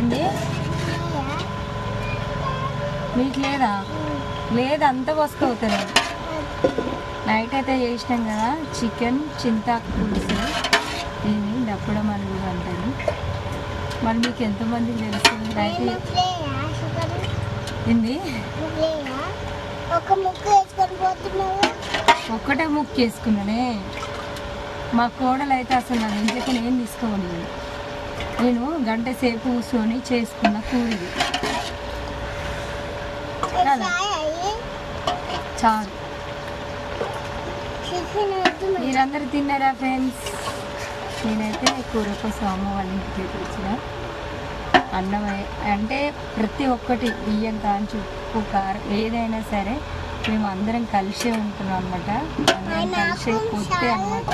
ఏంది? మీకు లేదా? లేదు అంత పోసుకోవుతుంది నైట్ అయితే చేసినాం కదా చికెన్ చింతాకు పులుసు దీన్ని దప్పడం అని కూడా అంటారు. మరి మీకు ఎంతమందికి తెలుసు? నైట్ ఏంది? ఒక్కటే ముక్కు వేసుకున్నానే? మా కోడలు అయితే అసలు నా ఇంటికి నేను తీసుకోవాలి? నేను గంట సేపు కూర్చొని చేసుకున్న కూరది ఇది. చాలు. మీరందరూ తిన్నారా ఫ్రెండ్స్? నేనైతే కూర కోసం అమ్మ వాళ్ళ ఇంటికి వచ్చిన. అన్నం అంటే ప్రతి ఒక్కటి బియ్యం కాంచి ఉప్పు కారం ఏదైనా సరే మేము అందరం కలిసే ఉంటున్నాం అనమాట అందరం కలిసే కొట్టే అనమాట